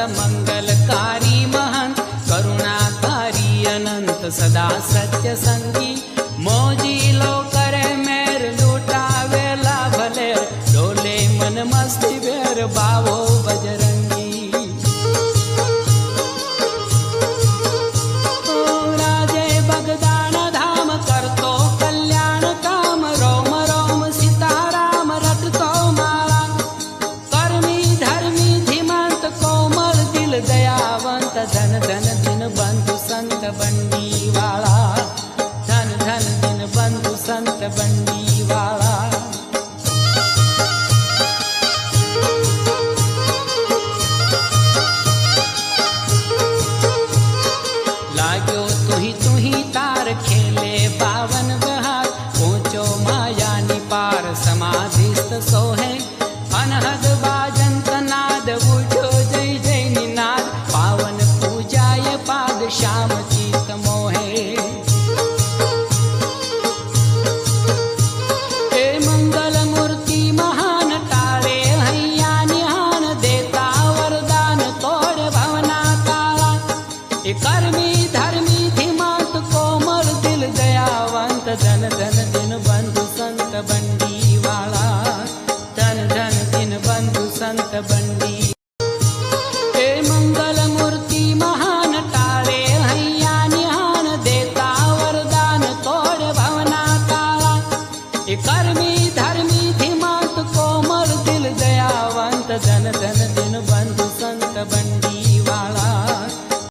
मङ्गलकारी महन्त करुणाकारी अनन्त सदा सत्य सङ्गीत मोजी लोकर लो डोले मन मस्ति बा धन धन दिन बंधु संत बंडी वाळा धन धन दिन बंधु संत बंडी तुही तुही तार खेले बावन बहार पहुंचो माया निपार समाधिस्थ सोहे श्याम सीत मोहे हे मंगल मूर्ती महान टाळे हैया निहान देता वरदान तोड भवना काळा. कर्मी धर्मी धिमात कोमल दिल दयावंत धन धन दिन बंधू संत बंडीवाळा ಬಂದಿನು ಬಂದು ಸಂತ ಬಂಡಿ.